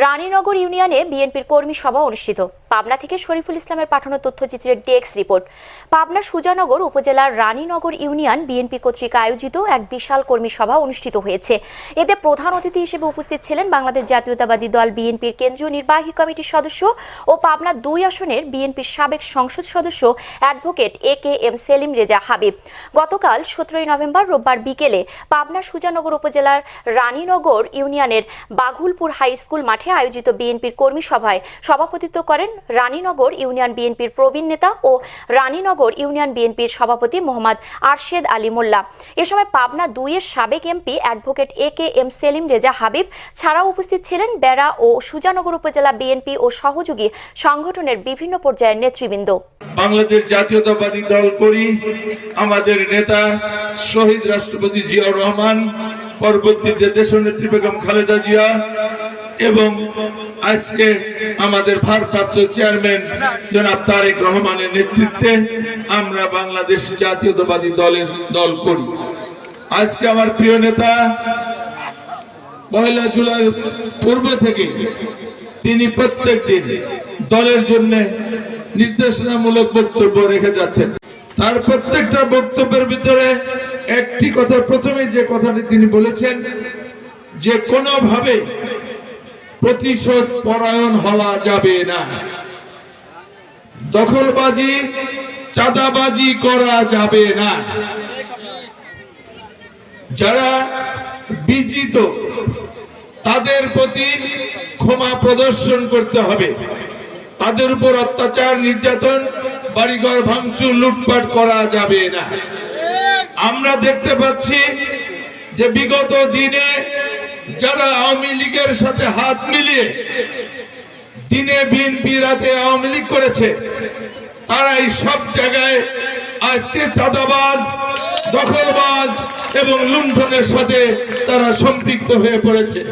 রানীনগর ইউনিয়নে বিএনপির কর্মী সভা অনুষ্ঠিত। পাবনা থেকে শরীফুল ইসলামের পাঠানো তথ্যচিত্রের ডেস্ক রিপোর্ট। পাবনা সুজানগর উপজেলার রানীনগর ইউনিয়ন বিএনপি কর্তৃক আয়োজিত এক বিশাল কর্মী সভা অনুষ্ঠিত হয়েছে। এতে প্রধান অতিথি হিসেবে উপস্থিত ছিলেন বাংলাদেশ জাতীয়তাবাদী দল বিএনপির কেন্দ্রীয় নির্বাহী কমিটির সদস্য ও পাবনা দুই আসনের বিএনপির সাবেক সংসদ সদস্য advocate A K M Selim Reza Habib. গতকাল সতেরোই নভেম্বর রোববার বিকেলে পাবনা সুজানগর উপজেলার রানীনগর ইউনিয়নের বাঘুলপুর হাই স্কুল মাঠে আয়োজিত বিএনপির কর্মী সভায় সভাপতিত্ব করেন রানীনগর ইউনিয়ন বিএনপির প্রবীণ নেতা ও রানীনগর ইউনিয়ন বিএনপির সভাপতি মোহাম্মদ আরশেদ আলী মোল্লা। এ সময় পাবনা দুইয়ের সাবেক MP advocate A K M Selim Reza Habib ছাড়াও উপস্থিত ছিলেন বেড়া ও সুজানগর উপজেলা বিএনপি ও সহযোগী সংগঠনের বিভিন্ন পর্যায়ের নেতৃবৃন্দ। বাংলাদেশ জাতীয়তাবাদী দল করি, আমাদের নেতা শহীদ রাষ্ট্রপতি জিয়াউর রহমান, পরবর্তীতে দেশনেত্রী বেগম খালেদা জিয়া এবং আজকে আমাদের ভারপ্রাপ্ত চেয়ারম্যান জনাব তারেক রহমানের নেতৃত্বে আমরা বাংলাদেশ জাতীয়তাবাদী দলের দল করি। আজকে আমার প্রিয় নেতা পয়লা জুলাই পূর্ব থেকে তিনি প্রত্যেক দিন দলের জন্য নির্দেশনামূলক বক্তব্য রেখে যাচ্ছেন। তার প্রত্যেকটা বক্তব্যের ভিতরে একটি কথা প্রথমে যে কথাটি তিনি বলেছেন, যে কোনোভাবে প্রতিশোধ পরায়ণ হওয়া যাবে না। দখলবাজি, চাঁদাবাজি করা যাবে না। যারা বিজিত, তাদের প্রতি ক্ষমা প্রদর্শন করতে হবে। তাদের উপর অত্যাচার, নির্যাতন, বাড়িঘর ভাঙচুর, লুটপাট করা যাবে না। আমরা দেখতে পাচ্ছি যে বিগত দিনে যারা আওয়ামী লীগের সাথে হাত মিলিয়ে দিনে বিএনপি রাতে আওয়ামী লীগ করেছে, তারাই সব জায়গায় আজকে চাঁদাবাজ, দখলবাজ এবং লুণ্ঠনের সাথে তারা সম্পৃক্ত হয়ে পড়েছে।